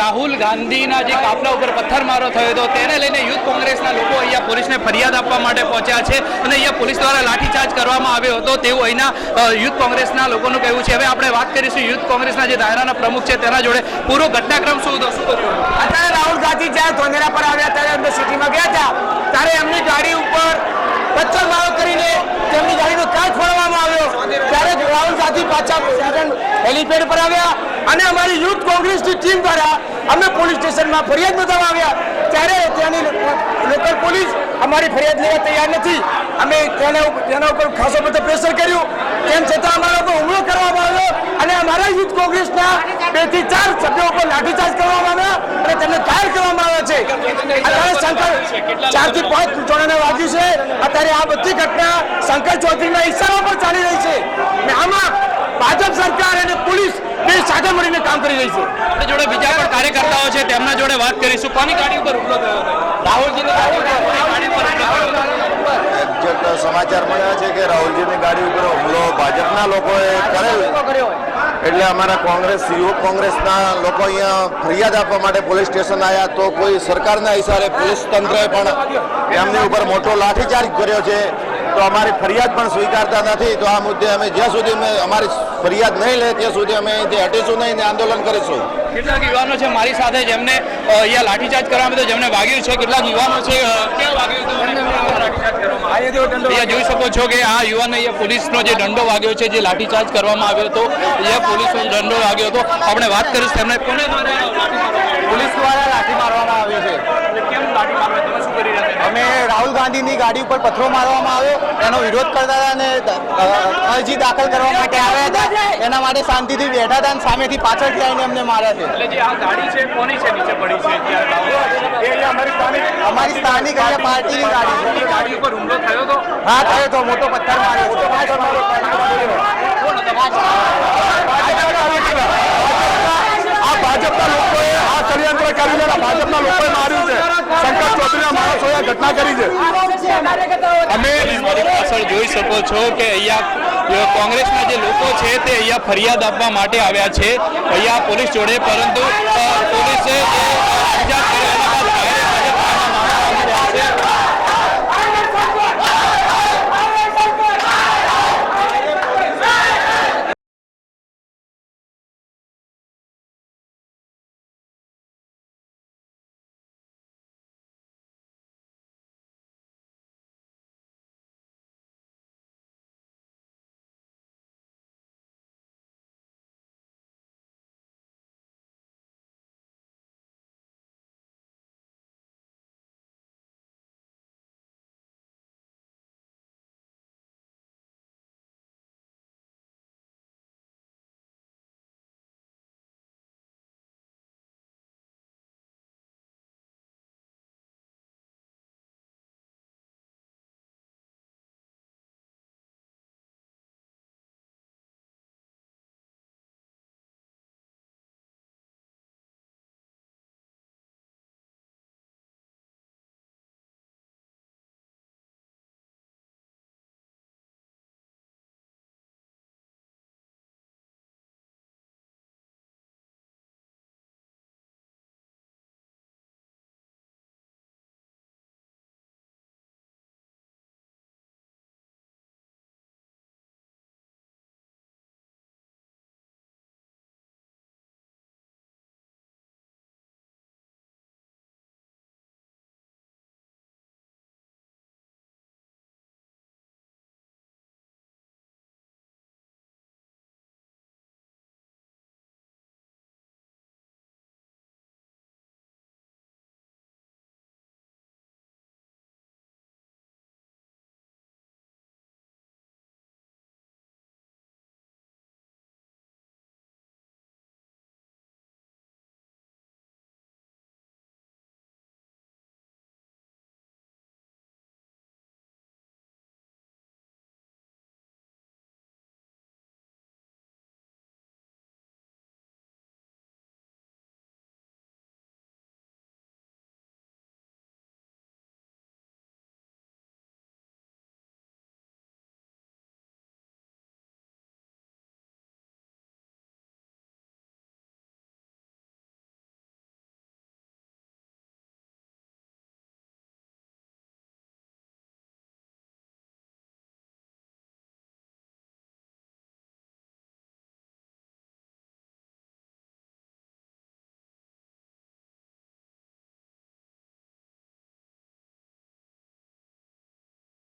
રાહુલ ગાંધીના જે કાફલા ઉપર પથ્થરમારો થયો હતો, તેને લઈને યુથ કોંગ્રેસના લોકો અહીંયા પોલીસને ફરિયાદ આપવા માટે પહોંચ્યા છે અને અહીંયા પોલીસ દ્વારા લાઠીચાર્જ કરવામાં આવ્યો હતો. તેવું અહીંના યુથ કોંગ્રેસના લોકોનું કહેવું છે. હવે આપણે વાત કરીશું યુથ કોંગ્રેસના જે દાયરાના પ્રમુખ છે, તેના જોડે પૂરો ઘટનાક્રમ શું હતો અત્યારે રાહુલ ગાંધી જ્યારે ધોનેરા પર આવ્યા, ત્યારે અમે સિટીમાં ગયા હતા. ત્યારે એમની ગાડી ઉપર પથ્થરમારો કરીને તેમની ગાડીનો કાચ ફોડવામાં આવ્યો ત્યારે પાછા હેલીપેડ પર આવ્યા અને અમારી યુથ કોંગ્રેસની ટીમ દ્વારા અમે પોલીસ સ્ટેશનમાં ફરિયાદ નોંધાવવા આવ્યા. ત્યારે ત્યાંની લોકલ પોલીસ અમારી ફરિયાદ લેવા તૈયાર નથી. અમે તેના તેના ઉપર ખાસો બધો પ્રેશર કર્યું. તેમ છતાં અમારા ઉપર હુમલો કરવામાં આવ્યો અને અમારા યુથ કોંગ્રેસના બેથી ચાર સભ્યો ઉપર લાઠીચાર્જ કરવામાં આવ્યા અને તેમને ઘાયલ કરવામાં આવ્યા છે અત્યારે શંકર ચારથી પાંચ જણાને વાગ્યું છે. અત્યારે આ બધી ઘટના શંકર ચૌધરીના ઈશારા પર ચાલી રહી છે. અને આમાં ભાજપ સરકાર અને પોલીસ બે સાથે મળીને કામ કરી રહી છે. આપણી જોડે બીજા પણ કાર્યકર્તાઓ છે તેમના જોડે વાત કરીશું. કોની ગાડી ઉપર હુમલો થયો રાહુલજીની સમાચાર મળ્યા છે કે રાહુલજીની ગાડી ઉપર હુમલો ભાજપના લોકોએ કરેલ. એટલે અમારા કોંગ્રેસ, યુવક કોંગ્રેસના લોકો અહીંયા ફરિયાદ આપવા માટે પોલીસ સ્ટેશન આવ્યા તો કોઈ સરકારના હિસાબે પોલીસ તંત્રએ પણ એમની ઉપર મોટો લાઠીચાર્જ કર્યો છે. તો અમારી ફરિયાદ પણ સ્વીકારતા નથી. તો આ મુદ્દે અમે જ્યાં સુધી અમે અમારી ફરિયાદ નહીં લે ત્યાં સુધી અમે અહીંથી હટીશું નહીં ને આંદોલન કરીશું. કેટલાક યુવાનો છે મારી સાથે જેમને અહીંયા લાઠીચાર્જ કરવામાં આવ્યો જેમને વાગ્યું છે કેટલાક યુવાનો છે? અહીંયા જોઈ શકો છો કે આ યુવાન અહીંયા પોલીસનો જે દંડો વાગ્યો છે જે લાઠીચાર્જ કરવામાં આવ્યો હતો અહીંયા પોલીસનો દંડો વાગ્યો હતો. આપણે વાત કરીશું તેમને. કોને પોલીસ દ્વારા લાઠી મારવામાં આવ્યો છે. આવ્યો? કેમ લાઠી મારવા? તમે શું કરી રહ્યા હતા અમે રાહુલ ગાંધીની ગાડી ઉપર પથ્થરો મારવામાં આવ્યો. એનો વિરોધ કરતા હતા અને અરજી દાખલ કરવા માટે આવ્યા હતા. એના માટે શાંતિથી બેઠા હતા અને સામેથી પાછળથી આવીને અમને માર્યા છે. એટલે જે આ ગાડી છે કોની છે નીચે પડી છે અમારી સ્થાનિક અહીંયા પાર્ટીની ગાડી છે. એ ગાડી ઉપર હુમલો થયો હતો હા થયો તો. મોટો પથ્થર માર્યો ભાજપના લોકોએ આ ષડયંત્ર કરીને છે ભાજપના લોકોએ માર્યું છે. શંકર ચૌધરીના માણસોએ ઘટના કરી છે. પણ જોઈ શકો છો કે અહીંયા કોંગ્રેસના જે લોકો છે તે અહીંયા ફરિયાદ આપવા માટે આવ્યા છે. અહીંયા પોલીસ જોડે, પરંતુ પોલીસે